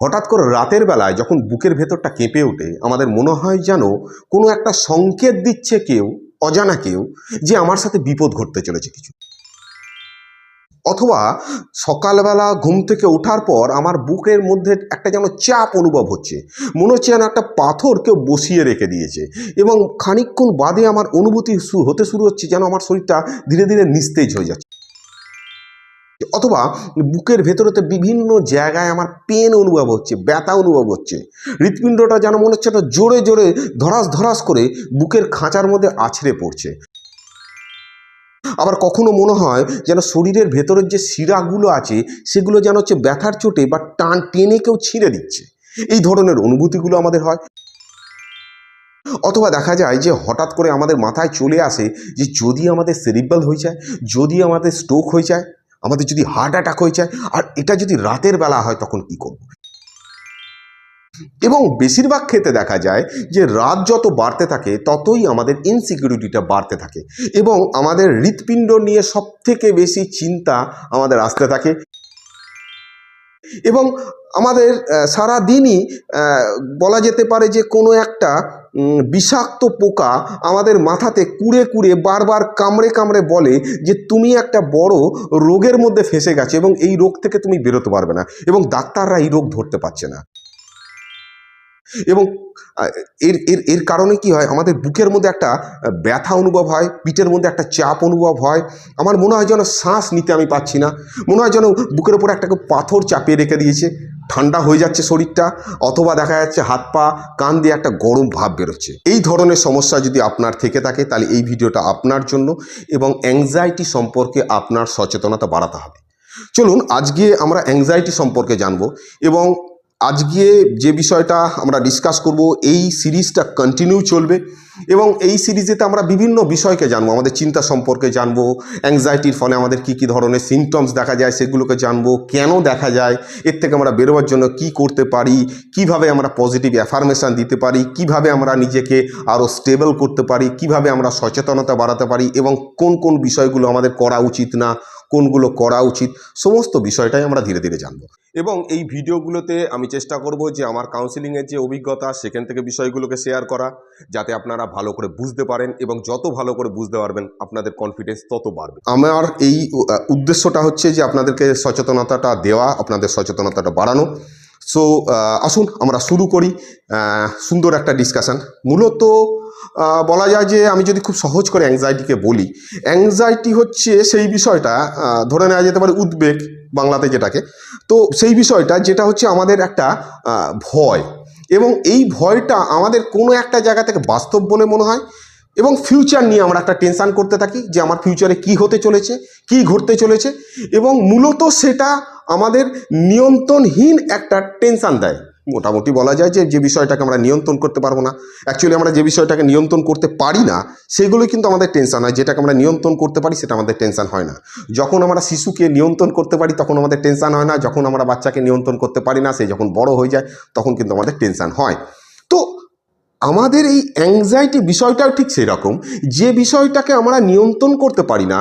হঠাৎ করে রাতের বেলায় যখন বুকের ভেতরটা কেঁপে ওঠে, আমাদের মনে হয় যেন কোনো একটা সংকেত দিচ্ছে কেউ, অজানা কেউ, যে আমার সাথে বিপদ ঘটতে চলেছে কিছু। অথবা সকালবেলা ঘুম থেকে ওঠার পর আমার বুকের মধ্যে একটা যেন চাপ অনুভব হচ্ছে। মনে হচ্ছে যেন একটা পাথর কেউ বসিয়ে রেখে দিয়েছে এবং খানিকক্ষণ বাদে আমার অনুভূতি হতে শুরু হচ্ছে, যেন আমার শরীরটা ধীরে ধীরে নিস্তেজ হয়ে যাচ্ছে। অথবা বুকের ভেতরেতে বিভিন্ন জায়গায় আমার পেন অনুভব হচ্ছে, ব্যথা অনুভব হচ্ছে। হৃৎপিণ্ডটা যেন মনে হচ্ছে একটা জোরে জোরে ধরাস ধরাস করে বুকের খাঁচার মধ্যে আছড়ে পড়ছে। আবার কখনো মনে হয় যেন শরীরের ভেতরের যে শিরাগুলো আছে, সেগুলো যেন হচ্ছে ব্যথার চোটে বা টান টেনে কেউ ছিঁড়ে দিচ্ছে এই ধরনের অনুভূতিগুলো আমাদের হয়। অথবা দেখা যায় যে হঠাৎ করে আমাদের মাথায় চলে আসে যে যদি আমাদের সেরিব্রাল হয়ে যায়, যদি আমাদের স্ট্রোক হয়ে যায় আমাদের যদি হার্ট অ্যাটাক হয়ে যায়, আর এটা যদি রাতের বেলা হয়, তখন কি করব? এবং বেশিরভাগ ক্ষেত্রে দেখা যায় যে রাত যত বাড়তে থাকে, ততই আমাদের ইনসিকিউরিটিটা বাড়তে থাকে। এবং আমাদের হৃৎপিণ্ড নিয়ে সব থেকে বেশি চিন্তা আমাদের আসতে থাকে। এবং আমাদের সারা দিনই বলা যেতে পারে যে কোনো একটা বিষাক্ত পোকা আমাদের মাথাতে কুড়ে কুড়ে বারবার কামড়ে কামড়ে বলে যে তুমি একটা বড় রোগের মধ্যে ফেসে গেছো এবং এই রোগ থেকে তুমি বেরোতে পারবে না এবং ডাক্তাররা এই রোগ ধরতে পারছে না। এবং এর এর এর কারণে কি হয়? আমাদের বুকের মধ্যে একটা ব্যথা অনুভব হয়, পিঠের মধ্যে একটা চাপ অনুভব হয়। আমার মনে হয় যেন শ্বাস নিতে আমি পাচ্ছি না। মনে হয় যেন বুকের উপরে একটা পাথর চাপিয়ে রেখে দিয়েছে। ঠান্ডা হয়ে যাচ্ছে শরীরটা, অথবা দেখা যাচ্ছে হাত পা, কান দিয়ে একটা গরম ভাব বেরোচ্ছে। এই ধরনের সমস্যা যদি আপনার থেকে থাকে, তাহলে এই ভিডিওটা আপনার জন্য এবং অ্যাংজাইটি সম্পর্কে আপনার সচেতনতা বাড়াতে হবে। চলুন, আজকে আমরা অ্যাংজাইটি সম্পর্কে জানব এবং আজকে যে বিষয়টা আমরা ডিসকাস করব, এই সিরিজটা কন্টিনিউ চলবে এবং এই সিরিজেতে আমরা বিভিন্ন বিষয়কে জানব। আমাদের চিন্তা সম্পর্কে জানব অ্যাংজাইটির ফলে আমাদের কী কী ধরনের সিমটমস দেখা যায় সেগুলোকে জানব, কেন দেখা যায়, এর থেকে আমরা বেরোবার জন্য কি করতে পারি, কীভাবে আমরা পজিটিভ অ্যাফার্মেশন দিতে পারি, কীভাবে আমরা নিজেকে আরও স্টেবল করতে পারি, কীভাবে আমরা সচেতনতা বাড়াতে পারি এবং কোন কোন বিষয়গুলো আমাদের করা উচিত না, কোনগুলো করা উচিত, সমস্ত বিষয়টাই আমরা ধীরে ধীরে জানব। এবং এই ভিডিওগুলোতে আমি চেষ্টা করব যে আমার কাউন্সিলিংয়ের যে অভিজ্ঞতা, সেখান থেকে বিষয়গুলোকে শেয়ার করা, যাতে আপনারা ভালো করে বুঝতে পারেন এবং যত ভালো করে বুঝতে পারবেন, আপনাদের কনফিডেন্স তত বাড়বে। আমার এই উদ্দেশ্যটা হচ্ছে যে আপনাদেরকে সচেতনতাটা দেওয়া, আপনাদের সচেতনতাটা বাড়ানো। সো আসুন আমরা শুরু করি সুন্দর একটা ডিসকাশান মূলত বলা যায় যে আমি যদি খুব সহজ করে অ্যাংজাইটিকে বলি অ্যাংজাইটি হচ্ছে সেই বিষয়টা ধরে নেওয়া যেতে পারে উদ্বেগ বাংলাতে যেটাকে। তো সেই বিষয়টা যেটা হচ্ছে আমাদের একটা ভয়। এবং এই ভয়টা আমাদের কোনো একটা জায়গা থেকে বাস্তব বলে মনে হয়। এবং ফিউচার নিয়ে আমরা একটা টেনশান করতে থাকি যে আমার ফিউচারে কি হতে চলেছে, কি ঘটতে চলেছে। এবং মূলত সেটা আমাদের নিয়ন্ত্রণহীন একটা টেনশান দেয়। মোটামুটি বলা যায় যে যে বিষয়টাকে আমরা নিয়ন্ত্রণ করতে পারব না। অ্যাকচুয়ালি আমরা যে বিষয়টাকে নিয়ন্ত্রণ করতে পারি না, সেগুলো কিন্তু আমাদের টেনশন হয়। যেটাকে আমরা নিয়ন্ত্রণ করতে পারি, সেটা আমাদের টেনশন হয় না। যখন আমরা শিশুকে নিয়ন্ত্রণ করতে পারি, তখন আমাদের টেনশন হয় না। যখন আমরা বাচ্চাকে নিয়ন্ত্রণ করতে পারি না, সে যখন বড় হয়ে যায়, তখন কিন্তু আমাদের টেনশন হয়। আমাদের এই অ্যাংজাইটি বিষয়টাও ঠিক সেই রকম যে বিষয়টাকে আমরা নিয়ন্ত্রণ করতে পারি না,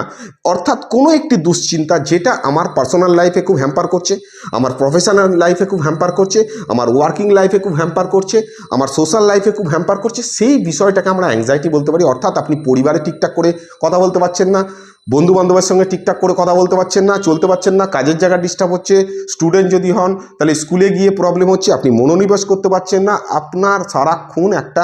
অর্থাৎ কোনো একটি দুশ্চিন্তা যেটা আমার পার্সোনাল লাইফে খুব হ্যাম্পার করছে, আমার প্রফেশনাল লাইফে খুব হ্যাম্পার করছে, আমার ওয়ার্কিং লাইফে খুব হ্যাম্পার করছে, আমার সোশ্যাল লাইফে খুব হ্যাম্পার করছে, সেই বিষয়টাকে আমরা অ্যাংজাইটি বলতে পারি। অর্থাৎ আপনি পরিবারে ঠিকঠাক করে কথা বলতে পারছেন না বন্ধু বান্ধবের সঙ্গে ঠিকঠাক করে কথা বলতে পারছেন না, চলতে পারছেন না, কাজের জায়গা ডিস্টার্ব হচ্ছে স্টুডেন্ট যদি হন, তাহলে স্কুলে গিয়ে প্রবলেম হচ্ছে, আপনি মনোনিবেশ করতে পারছেন না, আপনার সারাক্ষণ একটা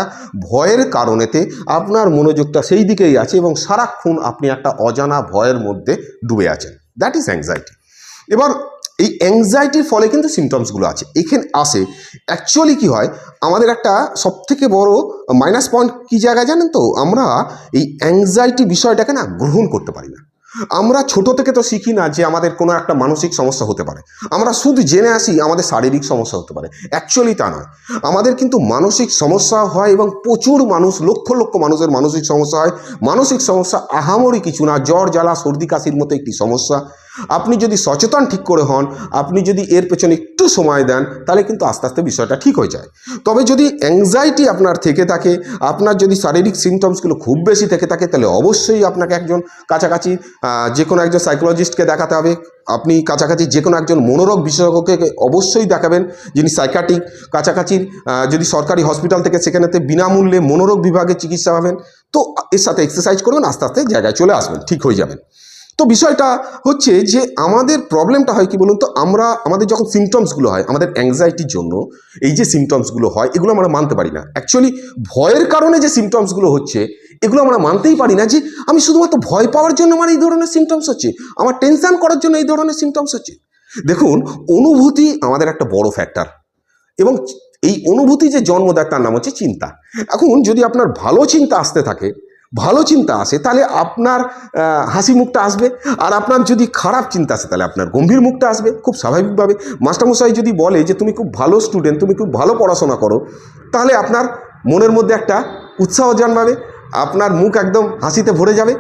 ভয়ের কারণেতে আপনার মনোযোগটা সেই দিকেই আছে এবং সারাক্ষণ আপনি একটা অজানা ভয়ের মধ্যে ডুবে আছেন। দ্যাট ইজ অ্যাংজাইটি এবার এই অ্যাংজাইটির ফলে কিন্তু সিমটমসগুলো আছে। এখানে আসে অ্যাকচুয়ালি কি হয়, আমাদের একটা সবথেকে বড় মাইনাস পয়েন্ট কী জায়গায় জানেন তো? আমরা এই অ্যাংজাইটি বিষয়টাকে না গ্রহণ করতে পারি না। আমরা ছোট থেকে তো শিখি না যে আমাদের কোনো একটা মানসিক সমস্যা হতে পারে। আমরা শুধু জেনে আসি আমাদের শারীরিক সমস্যা হতে পারে। অ্যাকচুয়ালি তা নয়। আমাদের কিন্তু মানসিক সমস্যা হয় এবং প্রচুর মানুষ, লক্ষ লক্ষ মানুষের মানসিক সমস্যা হয়। মানসিক সমস্যা আহামরি কিছু না। জ্বর, জ্বালা, সর্দি, কাশির মতো একটি সমস্যা। আপনি যদি সচেতন ঠিক করে হন আপনি যদি এর পেছনে একটু সময় দেন তাহলে কিন্তু আস্তে আস্তে বিষয়টা ঠিক হয়ে যায়। তবে যদি অ্যাংজাইটি আপনার থেকে থাকে আপনার যদি শারীরিক সিমটমসগুলো খুব বেশি থেকে থাকে তাহলে অবশ্যই আপনাকে একজন কাছাকাছি যে কোনো একজন সাইকোলজিস্টকে দেখাতে হবে। আপনি কাছাকাছি যে কোনো একজন মনোরোগ বিশেষজ্ঞকে অবশ্যই দেখাবেন যিনি সাইকাটিক কাছাকাছি আহ, যদি সরকারি হসপিটাল থেকে সেখানেতে বিনামূল্যে মনোরোগ বিভাগে চিকিৎসা পাবেন তো এর সাথে এক্সারসাইজ করবেন আস্তে আস্তে জায়গায় চলে আসবেন ঠিক হয়ে যাবেন। তো বিষয়টা হচ্ছে যে আমাদের প্রবলেমটা হয় কি বলুন তো? আমরা, আমাদের যখন সিমটমসগুলো হয়, আমাদের অ্যাংজাইটির জন্য এই যে সিমটমসগুলো হয়, এগুলো আমরা মানতে পারি না। অ্যাকচুয়ালি ভয়ের কারণে যে সিমটমসগুলো হচ্ছে, এগুলো আমরা মানতেই পারি না যে আমি শুধুমাত্র ভয় পাওয়ার জন্য আমার এই ধরনের সিমটমস হচ্ছে, আমার টেনশন করার জন্য এই ধরনের সিমটমস হচ্ছে। দেখুন, অনুভূতি আমাদের একটা বড় ফ্যাক্টর এবং এই অনুভূতি যে জন্ম দেয় তার নাম হচ্ছে চিন্তা। এখন যদি আপনার ভালো চিন্তা আসতে থাকে ভালো চিন্তা আসে, তাহলে আপনার হাসি মুখটা আসবে। আর আপনার যদি খারাপ চিন্তা আসে, তাহলে আপনার গম্ভীর মুখটা আসবে। খুব স্বাভাবিকভাবে মাস্টারমশাই যদি বলে যে, তুমি খুব ভালো স্টুডেন্ট তুমি খুব ভালো পড়াশোনা করো, তাহলে আপনার মনের মধ্যে একটা উৎসাহ জন্মাবে, আপনার মুখ একদম হাসিতে ভরে যাবে।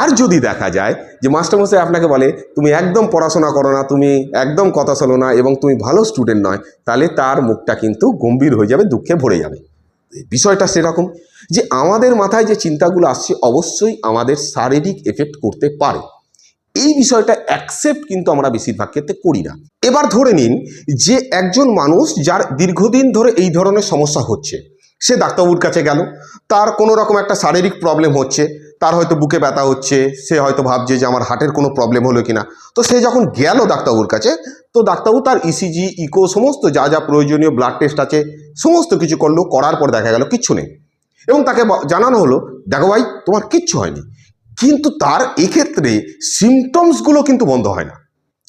আর যদি দেখা যায় যে, মাস্টারমশাই আপনাকে বলে, তুমি একদম পড়াশোনা করো না, তুমি একদম কথা শোনো না এবং তুমি ভালো স্টুডেন্ট নয়, তাহলে তার মুখটা কিন্তু গম্ভীর হয়ে যাবে, দুঃখে ভরে যাবে। বিষয়টা সেরকম যে আমাদের মাথায় যে চিন্তাগুলো আসছে অবশ্যই আমাদের শারীরিক এফেক্ট করতে পারে। এই বিষয়টা অ্যাকসেপ্ট কিন্তু আমরা বেশিরভাগ ক্ষেত্রে করি না। এবার ধরে নিন যে একজন মানুষ যার দীর্ঘদিন ধরে এই ধরনের সমস্যা হচ্ছে, সে ডাক্তারবাবুর কাছে গেল, তার কোনো রকম একটা শারীরিক প্রবলেম হচ্ছে তার হয়তো বুকে ব্যথা হচ্ছে, সে হয়তো ভাবছে যে আমার হার্টের কোনো প্রবলেম হলো কিনা। তো সে যখন গেল ডাক্তারবাবুর কাছে, তো ডাক্তারবাবু তার ইসিজি ইকো সমস্ত যা যা প্রয়োজনীয় ব্লাড টেস্ট আছে, সমস্ত কিছু করল, করার পর দেখা গেল কিচ্ছু নেই। এবং তাকে জানানো হলো, দেখো ভাই, তোমার কিচ্ছু হয়নি। কিন্তু তার এক্ষেত্রে সিমটমসগুলো কিন্তু বন্ধ হয় না।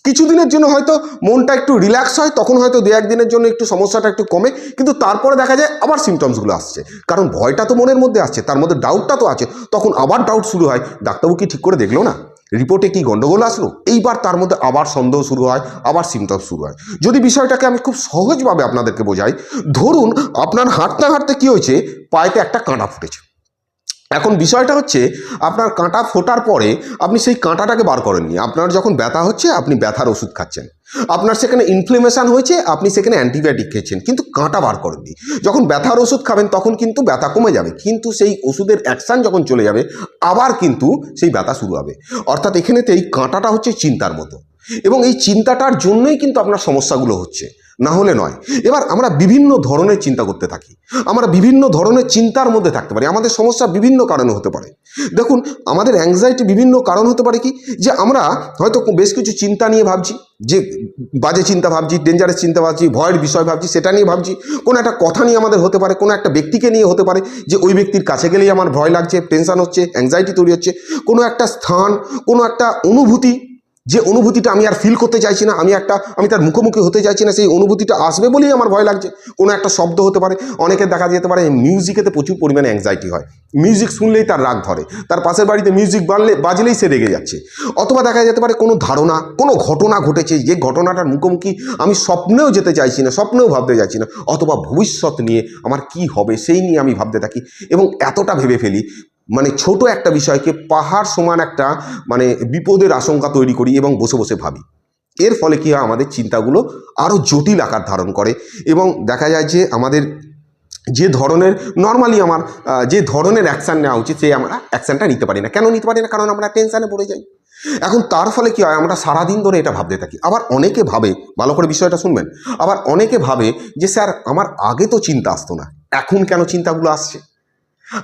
কিছুদিনের জন্য হয়তো মনটা একটু রিল্যাক্স হয়, তখন হয়তো দু একদিনের জন্য একটু সমস্যাটা একটু কমে, কিন্তু তারপরে দেখা যায় আবার সিমটমসগুলো আসছে। কারণ ভয়টা তো মনের মধ্যে আসছে, তার মধ্যে ডাউটটা তো আছে, তখন আবার ডাউট শুরু হয়। ডাক্তারবাবু কি ঠিক করে দেখল না? রিপোর্টে কি গন্ডগোল আসলো? এইবার তার মধ্যে আবার সন্দেহ শুরু হয়, আবার সিমটমস শুরু হয়। যদি বিষয়টাকে আমি খুব সহজভাবে আপনাদেরকে বোঝাই, ধরুন আপনার হাঁটতে হাঁটতে কি হয়েছে? পায়েতে একটা কাঁটা ফুটেছে। এখন বিষয়টা হচ্ছে, আপনার কাঁটা ফোটার পরে আপনি সেই কাঁটাটাকে বার করেননি। আপনার যখন ব্যথা হচ্ছে, আপনি ব্যথার ওষুধ খাচ্ছেন। আপনার সেখানে ইনফ্লেমেশন হয়েছে, আপনি সেখানে অ্যান্টিবায়োটিক খেয়েছেন, কিন্তু কাঁটা বার করেননি। যখন ব্যথার ওষুধ খাবেন, তখন কিন্তু ব্যথা কমে যাবে, কিন্তু সেই ওষুধের অ্যাকশান যখন চলে যাবে, আবার কিন্তু সেই ব্যথা শুরু হবে। অর্থাৎ এখানেতে এই কাঁটাটা হচ্ছে চিন্তার মতো। এবং এই চিন্তাটার জন্যই কিন্তু আপনার সমস্যাগুলো হচ্ছে। না হলে নয়। এবার আমরা বিভিন্ন ধরনের চিন্তা করতে থাকি। আমরা বিভিন্ন ধরনের চিন্তার মধ্যে থাকতে পারি। আমাদের সমস্যা বিভিন্ন কারণে হতে পারে। দেখুন, আমাদের অ্যাংজাইটি বিভিন্ন কারণ হতে পারে কি? যে আমরা হয়তো বেশ কিছু চিন্তা নিয়ে ভাবছি, যে বাজে চিন্তা ভাবছি ডেঞ্জারাস চিন্তা ভাবছি, ভয়ের বিষয় ভাবছি, সেটা নিয়ে ভাবছি। কোনো একটা কথা নিয়ে আমাদের হতে পারে, কোনো একটা ব্যক্তিকে নিয়ে হতে পারে, যে ওই ব্যক্তির কাছে গেলেই আমার ভয় লাগছে টেনশন হচ্ছে অ্যাংজাইটি তৈরি হচ্ছে। কোনো একটা স্থান, কোনো একটা অনুভূতি যে অনুভূতিটা আমি আর ফিল করতে চাইছি না, আমি একটা, আমি তার মুখোমুখি হতে চাইছি না, সেই অনুভূতিটা আসবে বলেই আমার ভয় লাগছে। কোনো একটা শব্দ হতে পারে অনেকের দেখা যেতে পারে মিউজিকেতে প্রচুর পরিমাণে অ্যাংজাইটি হয়। মিউজিক শুনলেই তার রাগ ধরে, তার পাশের বাড়িতে মিউজিক বাজলে বাজলেই সে রেগে যাচ্ছে। অথবা দেখা যেতে পারে কোনো ধারণা, কোনো ঘটনা ঘটেছে, যে ঘটনাটার মুখোমুখি আমি স্বপ্নেও যেতে চাইছি না, স্বপ্নেও ভাবতে চাইছি না, অথবা ভবিষ্যৎ নিয়ে আমার কি হবে, সেই নিয়ে আমি ভাবতে থাকি। এবং এতটা ভেবে ফেলি মানে ছোট একটা বিষয়কে পাহাড় সমান একটা মানে বিপদের আশঙ্কা তৈরি করি এবং বসে বসে ভাবি। এর ফলে কী হয়, আমাদের চিন্তাগুলো আরও জটিল আকার ধারণ করে এবং দেখা যায় যে আমাদের যে ধরনের নর্মালি আমার যে ধরনের অ্যাকশান নেওয়া উচিত সেই আমরা অ্যাকশানটা নিতে পারি না। কেন নিতে পারি না? কারণ আমরা টেনশানে পড়ে যাই। এখন তার ফলে কী হয়, আমরা সারাদিন ধরে এটা ভাবতে থাকি। আবার অনেকে ভাবে, ভালো করে বিষয়টা শুনবেন, আবার অনেকে ভাবে যে, স্যার, আমার আগে তো চিন্তা আসতো না, এখন কেন চিন্তাগুলো আসছে?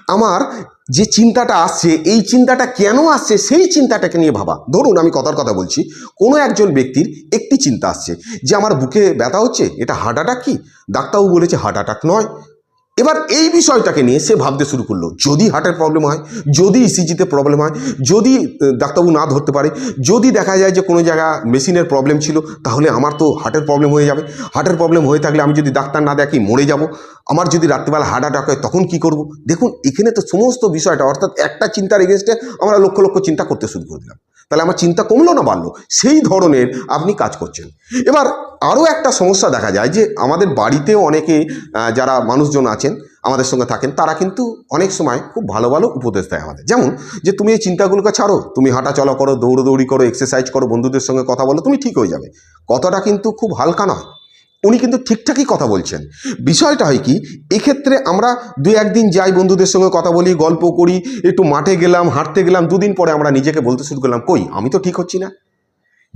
আমার যে চিন্তাটা আসছে, এই চিন্তাটা কেন আসছে, সেই চিন্তাটাকে নিয়ে ভাবা। ধরুন আমি কথার কথা বলছি, কোনো একজন ব্যক্তির একটি চিন্তা আসছে যে আমার বুকে ব্যথা হচ্ছে, এটা হার্ট অ্যাটাক কি? ডাক্তারবাবু বলেছে হার্ট অ্যাটাক নয়। এবার এই বিষয়টাকে নিয়ে সে ভাবতে শুরু করল। যদি হার্টের প্রবলেম হয়, যদি ইসিজিতে প্রবলেম হয়, যদি ডাক্তারবাবু না ধরতে পারে, যদি দেখা যায় যে কোনো জায়গা মেশিনের প্রবলেম ছিল, তাহলে আমার তো হার্টের প্রবলেম হয়ে যাবে। হার্টের প্রবলেম হয়ে থাকলে আমি যদি ডাক্তার না দেখি, মরে যাব। আমার যদি রাত্রিবেলা হার্ট অ্যাটাক হয়, তখন কি করব? দেখুন, এখানে তো সমস্ত বিষয়টা, অর্থাৎ একটা চিন্তার এগেনস্টে আমরা লক্ষ লক্ষ চিন্তা করতে শুরু করে দিলাম। তাহলে আমার চিন্তা কমলো না বাড়লো? সেই ধরনের আপনি কাজ করছেন। এবার আরও একটা সমস্যা দেখা যায় যে আমাদের বাড়িতেও অনেকে যারা মানুষজন আছেন, আমাদের সঙ্গে থাকেন, তারা কিন্তু অনেক সময় খুব ভালো ভালো উপদেশ দেয় আমাদের। যেমন যে তুমি এই চিন্তাগুলোকে ছাড়ো, তুমি হাঁটা চলা করো, দৌড়দৌড়ি করো এক্সারসাইজ করো, বন্ধুদের সঙ্গে কথা বলো, তুমি ঠিক হয়ে যাবে। কথাটা কিন্তু খুব হালকা নয়। উনি কিন্তু ঠিকঠাকই কথা বলছেন। বিষয়টা হয় কি, এক্ষেত্রে আমরা দু একদিন যাই বন্ধুদের সঙ্গে কথা বলি, গল্প করি, একটু মাঠে গেলাম, হাঁটতে গেলাম, দুদিন পরে আমরা নিজেকে বলতে শুরু করলাম, কই, আমি তো ঠিক হচ্ছি না?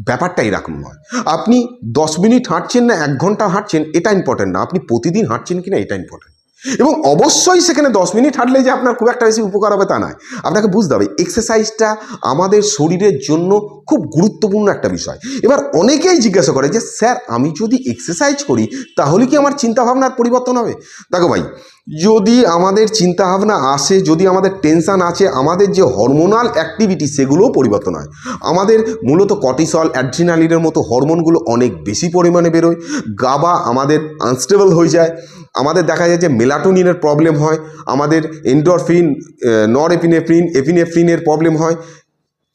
ব্যাপারটা এরকম নয়। আপনি দশ মিনিট হাঁটছেন না, এক ঘণ্টা হাঁটছেন, এটা ইম্পর্টেন্ট না। আপনি প্রতিদিন হাঁটছেন কি না এটা ইম্পর্টেন্ট এবং অবশ্যই সেখানে দশ মিনিট হাঁটলে যে আপনার খুব একটা বেশি উপকার হবে তা নয়। আপনাকে বুঝতে হবে এক্সারসাইজটা আমাদের শরীরের জন্য খুব গুরুত্বপূর্ণ একটা বিষয়। এবার অনেকেই জিজ্ঞাসা করে যে, স্যার, আমি যদি এক্সারসাইজ করি, তাহলে কি আমার চিন্তাভাবনার পরিবর্তন হবে? দেখো ভাই, যদি আমাদের চিন্তাভাবনা আসে, যদি আমাদের টেনশান আছে, আমাদের যে হরমোনাল অ্যাক্টিভিটি সেগুলোও পরিবর্তন হয়। আমাদের মূলত কটিসল অ্যাড্রিনালিনের মতো হরমোনগুলো অনেক বেশি পরিমাণে বেরোয়, গাবা আমাদের আনস্টেবল হয়ে যায় আমাদের দেখা যায় যে মেলাটোনিনের প্রবলেম হয়, আমাদের এন্ডরফিন নর এপিনেফ্রিন এপিনেফ্রিনের প্রবলেম হয়।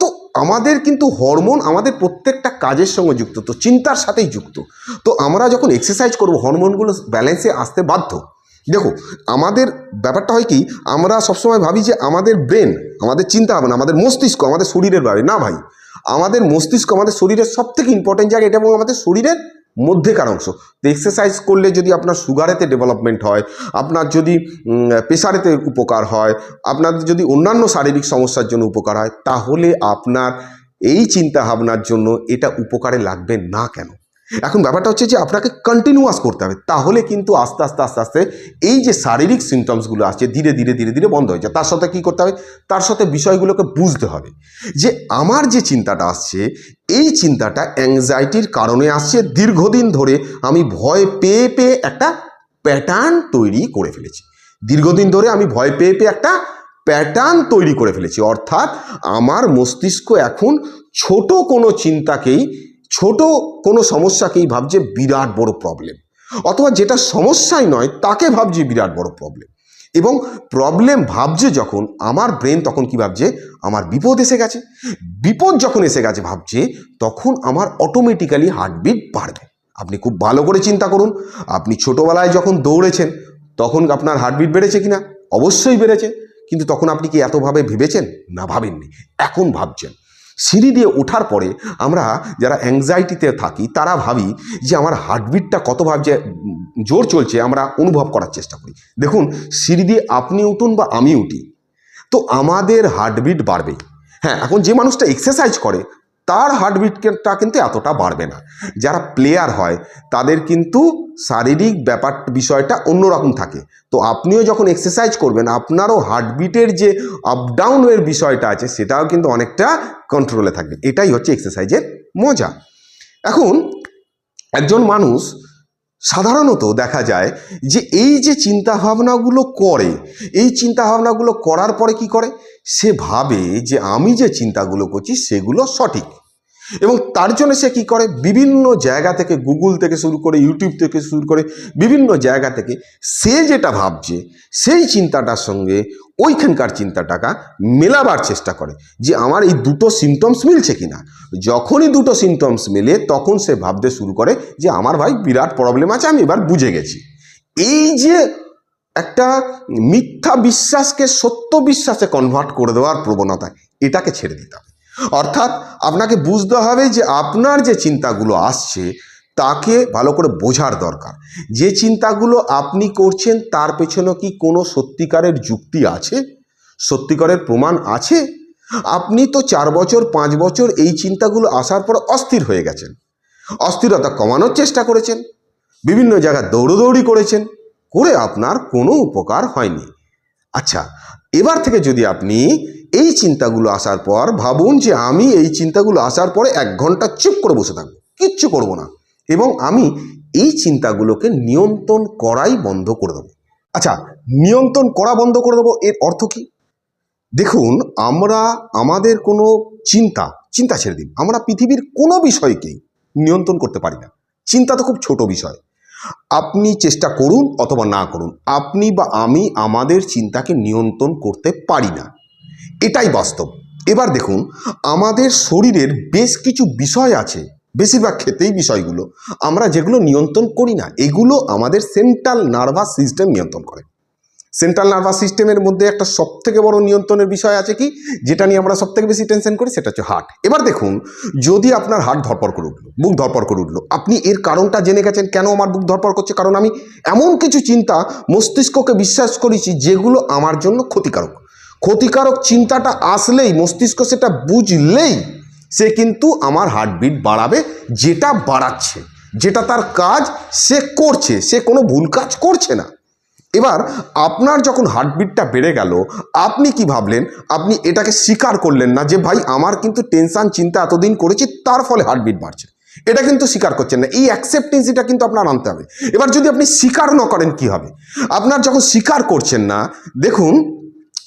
তো আমাদের কিন্তু হরমোন আমাদের প্রত্যেকটা কাজের সঙ্গে যুক্ত, তো চিন্তার সাথেই যুক্ত। তো আমরা যখন এক্সারসাইজ করব হরমোনগুলো ব্যালেন্সে আসতে বাধ্য। দেখো, আমাদের ব্যাপারটা হয় কি, আমরা সবসময় ভাবি যে আমাদের ব্রেন আমাদের চিন্তা ভাবনা, আমাদের মস্তিষ্ক, আমাদের শরীরের বাইরে না ভাই, আমাদের মস্তিষ্ক আমাদের শরীরের সব থেকে ইম্পর্টেন্ট জায়গা এটা এবং আমাদের শরীরের মধ্যেকার অংশ। তো এক্সারসাইজ করলে যদি আপনার সুগারেতে ডেভেলপমেন্ট হয়, আপনার যদি প্রেশারেতে উপকার হয়, আপনার যদি অন্যান্য শারীরিক সমস্যার জন্য উপকার হয়, তাহলে আপনার এই চিন্তা ভাবনার জন্য এটা উপকারে লাগবে না কেন? এখন ব্যাপারটা হচ্ছে যে আপনাকে কন্টিনিউয়াস করতে হবে। তাহলে কিন্তু আস্তে আস্তে আস্তে আস্তে এই যে শারীরিক সিমটমসগুলো আসছে, ধীরে ধীরে ধীরে ধীরে বন্ধ হয়ে যায়। তার সাথে কী করতে হবে? তার সাথে বিষয়গুলোকে বুঝতে হবে যে আমার যে চিন্তাটা আসছে, এই চিন্তাটা অ্যাংজাইটির কারণে আসছে। দীর্ঘদিন ধরে আমি ভয় পেয়ে পেয়ে একটা প্যাটার্ন তৈরি করে ফেলেছি। দীর্ঘদিন ধরে আমি ভয় পেয়ে পেয়ে একটা প্যাটার্ন তৈরি করে ফেলেছি। অর্থাৎ আমার মস্তিষ্ক এখন ছোট কোনো চিন্তাকেই ছোট কোনো সমস্যাকেই ভাবছে বিরাট বড় প্রবলেম অথবা যেটা সমস্যাই নয়, তাকে ভাবছে বিরাট বড় প্রবলেম এবং প্রবলেম ভাবছে যখন, আমার ব্রেন তখন কি ভাবছে? আমার বিপদ এসে গেছে। বিপদ যখন এসে গেছে ভাবছে, তখন আমার অটোমেটিক্যালি হার্টবিট বাড়বে। আপনি খুব ভালো করে চিন্তা করুন। আপনি ছোটোবেলায় যখন দৌড়েছেন, তখন আপনার হার্টবিট বেড়েছে কিনা? অবশ্যই বেড়েছে। কিন্তু তখন আপনি কি এতভাবে ভেবেছেন? না, ভাবেননি। এখন ভাবছেন। সিঁড়ি দিয়ে ওঠার পরে আমরা যারা অ্যাংজাইটিতে থাকি, তারা ভাবি যে আমার হার্টবিটটা কত ভাবছে জোর চলছে, আমরা অনুভব করার চেষ্টা করি। দেখুন, সিঁড়ি দিয়ে আপনি উঠুন বা আমি উঠি, তো আমাদের হার্টবিট বাড়বে। হ্যাঁ এখন যে মানুষটা এক্সারসাইজ করে তার হার্টবিটটা কিন্তু এতটা বাড়বে না। যারা প্লেয়ার হয়, তাদের কিন্তু শারীরিক ব্যাপার, বিষয়টা অন্যরকম থাকে। তো আপনিও যখন এক্সারসাইজ করবেন, আপনারও হার্টবিটের যে আপ ডাউনের বিষয়টা আছে, সেটাও কিন্তু অনেকটা কন্ট্রোলে থাকবে। এটাই হচ্ছে এক্সারসাইজের মজা। এখন, একজন মানুষ, সাধারণত দেখা যায় যে, এই যে চিন্তা ভাবনাগুলো করে, এই চিন্তা ভাবনাগুলো করার পরে কি করে? সে ভাবে যে আমি যে চিন্তাগুলো করছি সেগুলো সঠিক। এবং তার জন্য সে কি করে? বিভিন্ন জায়গা থেকে গুগল থেকে শুরু করে ইউটিউব থেকে শুরু করে, বিভিন্ন জায়গা থেকে সে যেটা ভাবছে, সেই চিন্তাটার সঙ্গে ওইখানকার চিন্তাটাকা মেলাবার চেষ্টা করে যে আমার এই দুটো সিমটমস মিলছে কিনা। যখনই দুটো সিমটমস মেলে, তখন সে ভাবতে শুরু করে যে আমার ভাই বিরাট প্রবলেম আছে, আমি এবার বুঝে গেছি। এই যে একটা মিথ্যা বিশ্বাসকে সত্য বিশ্বাসে কনভার্ট করে দেওয়ার প্রবণতা, এটাকে ছেড়ে দিতে হবে। অর্থাৎ আপনাকে বুঝতে হবে যে আপনার যে চিন্তাগুলো আসছে, তাকে ভালো করে বোঝার দরকার। যে চিন্তাগুলো আপনি করছেন, তার পেছনে কি কোনো সত্যিকারের যুক্তি আছে? সত্যিকারের প্রমাণ আছে? আপনি তো চার বছর, পাঁচ বছর এই চিন্তাগুলো আসার পর অস্থির হয়ে গেছেন। অস্থিরতা কমানোর চেষ্টা করেছেন। বিভিন্ন জায়গায় দৌড়োদৌড়ি করেছেন। করে আপনার কোনো উপকার হয়নি। আচ্ছা এবার থেকে যদি আপনি এই চিন্তাগুলো আসার পর ভাবুন যে আমি এই চিন্তাগুলো আসার পরে এক ঘণ্টা চুপ করে বসে থাকব, কিচ্ছু করব না এবং আমি এই চিন্তাগুলোকে নিয়ন্ত্রণ করাই বন্ধ করে দেবো। আচ্ছা নিয়ন্ত্রণ করা বন্ধ করে দেবো এর অর্থ কি? দেখুন, আমরা, আমাদের কোনো চিন্তা চিন্তা ছেড়ে দিন। আমরা পৃথিবীর কোনো বিষয়কেই নিয়ন্ত্রণ করতে পারি না। চিন্তা তো খুব ছোট বিষয়। আপনি চেষ্টা করুন অথবা না করুন। আপনি বা আমি আমাদের চিন্তাকে নিয়ন্ত্রণ করতে পারি না। এটাই বাস্তব। এবার দেখুন, আমাদের শরীরের বেশ কিছু বিষয় আছে, বেশিরভাগ ক্ষেত্রেই বিষয়গুলো। আমরা যেগুলো নিয়ন্ত্রণ করি না, এগুলো আমাদের সেন্ট্রাল নার্ভাস সিস্টেম নিয়ন্ত্রণ করে। সেন্ট্রাল নার্ভাস সিস্টেমের মধ্যে একটা সবথেকে বড় নিয়ন্ত্রণের বিষয় আছে কি? যেটা নিয়ে আমরা সবথেকে বেশি টেনশন করি সেটা হচ্ছে হার্ট এবার দেখুন, যদি আপনার হার্ট ধরপড় করে উঠল, বুক ধরপড় করে উঠল, আপনি এর কারণটা জেনে গেছেন কেন আমার বুক ধরপড় করছে? কারণ আমি এমন কিছু চিন্তা মস্তিষ্ককে বিশ্বাস করেছি যেগুলো আমার জন্য ক্ষতিকারক। ক্ষতিকারক চিন্তাটা আসলেই, মস্তিষ্ক সেটা বুঝলেই সে কিন্তু আমার হার্টবিট বাড়াবে, যেটা বাড়াচ্ছে, যেটা তার কাজ সে করছে, সে কোনো ভুল কাজ করছে না। এবার আপনার যখন হার্টবিটটা বেড়ে গেল, আপনি কি ভাবলেন? আপনি এটাকে স্বীকার করলেন না যে, ভাই, আমার কিন্তু টেনশান চিন্তা এতদিন করেছি, তার ফলে হার্টবিট বাড়ছে। এটা কিন্তু স্বীকার করছেন না। এই অ্যাকসেপ্টেন্সিটা কিন্তু আপনার আনতে হবে। এবার যদি আপনি স্বীকার না করেন, কি হবে? আপনার যখন স্বীকার করছেন না, দেখুন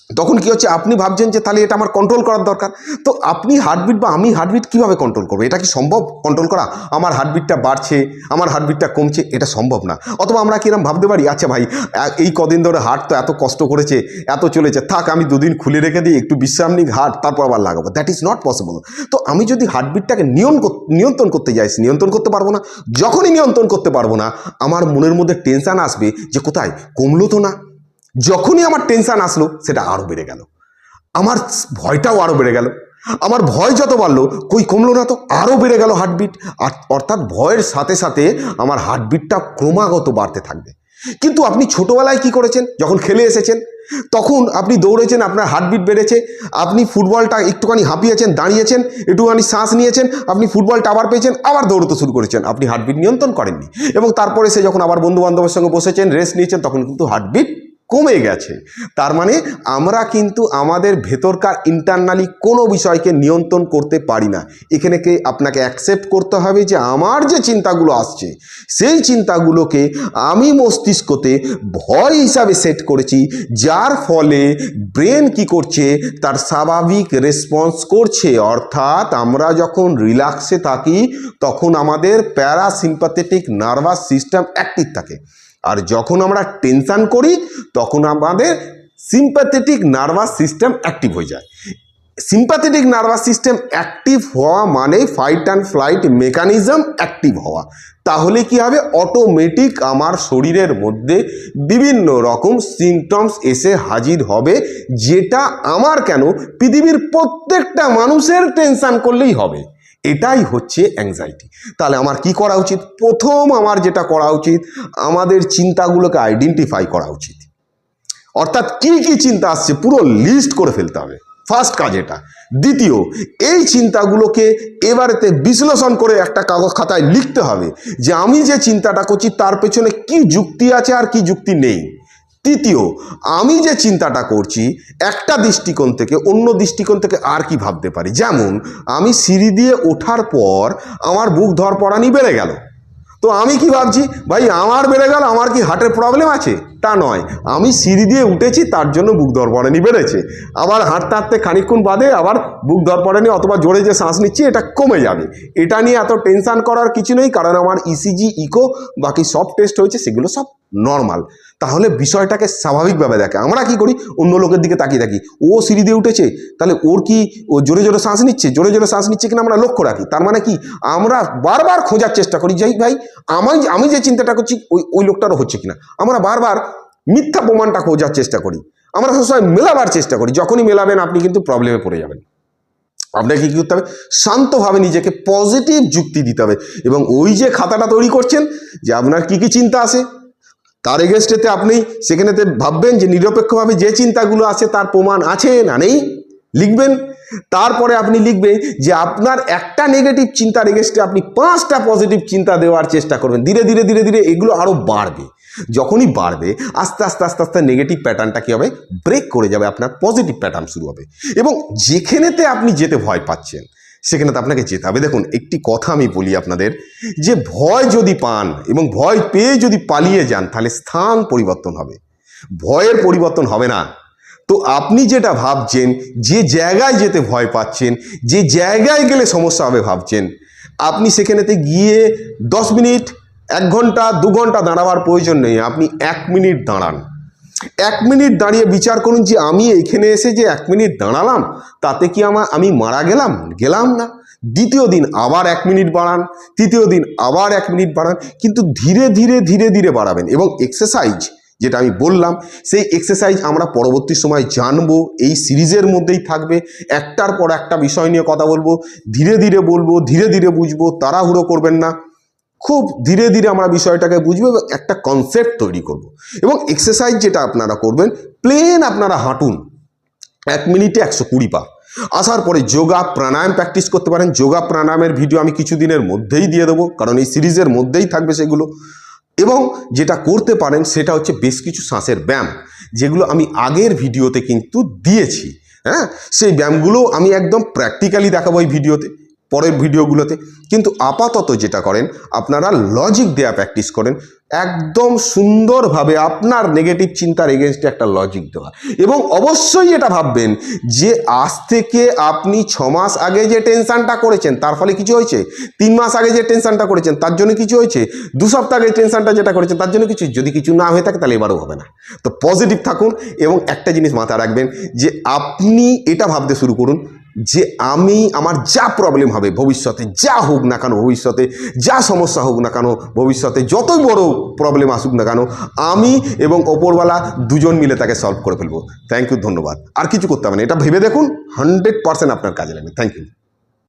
তখন কি হচ্ছে? আপনি ভাবছেন যে তাহলে এটা আমার কন্ট্রোল করার দরকার। তো আপনি হার্টবিট বা আমি হার্টবিট কীভাবে কন্ট্রোল করব? এটা কি সম্ভব কন্ট্রোল করা? আমার হার্টবিটটা বাড়ছে, আমার হার্টবিটটা কমছে, এটা সম্ভব না। অথবা আমরা কিরম ভাবতে পারি? আচ্ছা ভাই এই কদিন ধরে হার্ট তো এত কষ্ট করেছে, এত চলেছে, থাক আমি দুদিন খুলে রেখে দিই, একটু বিশ্রাম নিই হার্ট তারপর আবার লাগাবো। দ্যাট ইজ নট পসিবল তো আমি যদি হার্টবিটটাকে নিয়ন নিয়ন্ত্রণ করতে যাই, নিয়ন্ত্রণ করতে পারব না? যখনই নিয়ন্ত্রণ করতে পারব না, আমার মনের মধ্যে টেনশন আসবে যে কোথায়? কমলো তো না। যখনই আমার টেনশন আসলো, সেটা আরও বেড়ে গেল। আমার ভয়টাও আরও বেড়ে গেল। আমার ভয় যত বাড়লো, কই কমলো না তো? আরও বেড়ে গেল হার্টবিট আর অর্থাৎ ভয়ের সাথে সাথে আমার হার্টবিটটা ক্রমাগত বাড়তে থাকবে। কিন্তু আপনি ছোটোবেলায় কি করেছেন? যখন খেলে এসেছেন, তখন আপনি দৌড়েছেন, আপনার হার্টবিট বেড়েছে, আপনি ফুটবলটা একটুখানি হাঁপিয়েছেন, দাঁড়িয়েছেন, একটুখানি শ্বাস নিয়েছেন, আপনি ফুটবলটা আবার পেয়েছেন, আবার দৌড়তে শুরু করেছেন। আপনি হার্টবিট নিয়ন্ত্রণ করেননি। এবং তারপরে সে যখন আবার বন্ধু বান্ধবের সঙ্গে বসেছেন রেস্ট নিয়েছেন, তখন কিন্তু হার্টবিট কমে গেছে। তার মানে আমরা কিন্তু আমাদের ভেতরকার ইন্টারনালি কোনো বিষয়কে নিয়ন্ত্রণ করতে পারি না। এখানে কে আপনাকে অ্যাকসেপ্ট করতে হবে যে আমার যে চিন্তাগুলো আসছে, সেই চিন্তাগুলোকে আমি মস্তিষ্কতে ভয় হিসাবে সেট করেছি, যার ফলে ব্রেন কি করছে, তার স্বাভাবিক রেসপন্স করছে। অর্থাৎ আমরা যখন রিল্যাক্সে থাকি, তখন আমাদের প্যারাসিম্পাথেটিক নার্ভাস সিস্টেম অ্যাক্টিভ থাকে। আর যখন আমরা টেনশান করি, তখন আমাদের সিম্প্যাথেটিক নার্ভাস সিস্টেম অ্যাক্টিভ হয়ে যায়। সিম্প্যাথেটিক নার্ভাস সিস্টেম অ্যাক্টিভ হওয়া মানে fight and flight mechanism active হওয়া। তাহলে কি হবে? অটোমেটিক আমার শরীরের মধ্যে বিভিন্ন রকম সিমটমস এসে হাজির হবে, যেটা আমার কেন? পৃথিবীর প্রত্যেকটা মানুষের টেনশান করলেই হবে। এটাই হচ্ছে অ্যাংজাইটি তাহলে আমার কি করা উচিত? প্রথম আমার যেটা করা উচিত, আমাদের চিন্তাগুলোকে আইডেন্টিফাই করা উচিত। অর্থাৎ কি কি চিন্তা আসছে পুরো লিস্ট করে ফেলতে হবে। ফার্স্ট কাজ এটা। দ্বিতীয়, এই চিন্তাগুলোকে এবারেতে বিশ্লেষণ করে একটা কাগজ খাতায় লিখতে হবে যে আমি যে চিন্তাটা করছি তার পেছনে কি যুক্তি আছে আর কি যুক্তি নেই। তৃতীয়, আমি যে চিন্তাটা করছি, একটা দৃষ্টিকোণ থেকে অন্য দৃষ্টিকোণ থেকে আর কি ভাবতে পারি? যেমন, আমি সিঁড়ি দিয়ে ওঠার পর আমার বুক ধরপড়ানি বেড়ে গেল। তো আমি কি ভাবছি, ভাই, আমার বেড়ে গেল, আমার কি হার্টের প্রবলেম আছে? তা নয়। আমি সিঁড়ি দিয়ে উঠেছি, তার জন্য বুক ধরপড়ানি বেড়েছে। আবার হাঁটতে হাঁটতে খানিকক্ষণ বাদে আবার বুক ধরপড়ানি অথবা জোরে যে শ্বাস নিচ্ছি, এটা কমে যাবে। এটা নিয়ে এত টেনশান করার কিছু নেই, কারণ আমার ইসিজি ইকো বাকি সব টেস্ট হয়েছে, সেগুলো সব নর্মাল তাহলে বিষয়টাকে স্বাভাবিকভাবে দেখে। আমরা কি করি? অন্য লোকের দিকে তাকিয়ে থাকি। ও সিঁড়ি দিয়ে উঠেছে, তাহলে ওর কি ও জোরে জোরে শ্বাস নিচ্ছে? জোরে জোরে শ্বাস নিচ্ছে কিনা আমরা লক্ষ্য রাখি। তার মানে কি? আমরা বারবার খোঁজার চেষ্টা করি, যাই ভাই আমি আমি যে চিন্তাটা করছি, ওই ওই লোকটারও হচ্ছে কিনা? আমরা বারবার মিথ্যা প্রমাণটা খোঁজার চেষ্টা করি। আমরা সবসময় মেলাবার চেষ্টা করি। যখনই মেলাবেন, আপনি কিন্তু প্রবলেমে পড়ে যাবেন। আপনাকে কী করতে হবে? শান্তভাবে নিজেকে পজিটিভ যুক্তি দিতে হবে। এবং ওই যে খাতাটা তৈরি করছেন, যে আপনার কী কী চিন্তা আসে তার এগেস্টেতে আপনি সেখানেতে ভাববেন যে নিরপেক্ষভাবে যে চিন্তাগুলো আছে, তার প্রমাণ আছে না নেই, লিখবেন। তারপরে আপনি লিখবেন যে আপনার একটা নেগেটিভ চিন্তার এগেস্টে আপনি পাঁচটা পজিটিভ চিন্তা দেওয়ার চেষ্টা করবেন। ধীরে ধীরে ধীরে ধীরে এগুলো আরও বাড়বে। যখনই বাড়বে, আস্তে আস্তে আস্তে আস্তে নেগেটিভ প্যাটার্নটা কী হবে? ব্রেক করে যাবে, আপনার পজিটিভ প্যাটার্ন শুরু হবে। এবং যেখানেতে আপনি যেতে ভয় পাচ্ছেন সেখানে তো আপনাকে যেতে হবে। দেখুন, একটি কথা আমি বলি আপনাদের, যে ভয় যদি পান এবং ভয় পেয়ে যদি পালিয়ে যান, তাহলে স্থান পরিবর্তন হবে। ভয়ের পরিবর্তন হবে না। তো আপনি যেটা ভাবছেন, যে জায়গায় যেতে ভয় পাচ্ছেন, যে জায়গায় গেলে সমস্যা হবে ভাবছেন, আপনি সেখানেতে গিয়ে দশ মিনিট এক ঘণ্টা, দু ঘণ্টা দাঁড়াবার প্রয়োজন নেই, আপনি এক মিনিট দাঁড়ান। এক মিনিট দাঁড়িয়ে বিচার করুন যে আমি এখানে এসে যে এক মিনিট দাঁড়ালাম, তাতে কি আমার আমি মারা গেলাম? গেলাম না। দ্বিতীয় দিন আবার এক মিনিট বাড়ান, তৃতীয় দিন আবার এক মিনিট বাড়ান, কিন্তু ধীরে ধীরে ধীরে ধীরে বাড়াবেন। এবং এক্সারসাইজ যেটা আমি বললাম, সেই এক্সারসাইজ আমরা পরবর্তী সময় জানব, এই সিরিজের মধ্যেই থাকবে। একটার পর একটা বিষয় নিয়ে কথা বলব, ধীরে ধীরে বলব, ধীরে ধীরে বুঝব, তাড়াহুড়ো করবেন না। খুব ধীরে ধীরে আমরা বিষয়টাকে বুঝব এবং একটা কনসেপ্ট তৈরি করব। এবং এক্সারসাইজ যেটা আপনারা করবেন প্লেন আপনারা হাঁটুন। এক মিনিটে একশো কুড়ি পা। আসার পরে যোগা প্রাণায়াম প্র্যাকটিস করতে পারেন। যোগা প্রাণায়ামের ভিডিও আমি কিছুদিনের মধ্যেই দিয়ে দেবো, কারণ এই সিরিজের মধ্যেই থাকবে সেগুলো। এবং যেটা করতে পারেন, সেটা হচ্ছে বেশ কিছু শ্বাসের ব্যায়াম, যেগুলো আমি আগের ভিডিওতে কিন্তু দিয়েছি। হ্যাঁ? সেই ব্যায়ামগুলো আমি একদম প্র্যাকটিক্যালি দেখাবো এই ভিডিওতে পরের ভিডিওগুলোতে। কিন্তু আপাতত যেটা করেন, আপনারা লজিক দেওয়া প্র্যাকটিস করেন, একদম সুন্দরভাবে আপনার নেগেটিভ চিন্তার এগেনস্টে একটা লজিক দেওয়া। এবং অবশ্যই এটা ভাববেন যে আজ থেকে আপনি ছ মাস আগে যে টেনশানটা করেছেন, তার ফলে কিছু হয়েছে? তিন মাস আগে যে টেনশানটা করেছেন, তার জন্য কিছু হয়েছে? দু সপ্তাহ আগে টেনশনটা যেটা করেছেন, তার জন্য কিছু? যদি কিছু না হয়ে থাকে, তাহলে এবারও হবে না। তো পজিটিভ থাকুন এবং একটা জিনিস মাথায় রাখবেন যে আপনি এটা ভাবতে শুরু করুন যে আমি, আমার যা প্রবলেম হবে ভবিষ্যতে, যা হোক না কেন ভবিষ্যতে, যা সমস্যা হোক না কেন ভবিষ্যতে, যতই বড় প্রবলেম আসুক না কেন, আমি এবং ওপরওয়ালা দুজন মিলে তাকে সলভ করে ফেলব। থ্যাংক ইউ ধন্যবাদ। আর কিছু করতে হবে না। এটা ভেবে দেখুন হান্ড্রেড পার্সেন্ট আপনার কাজে লাগবে। Thank you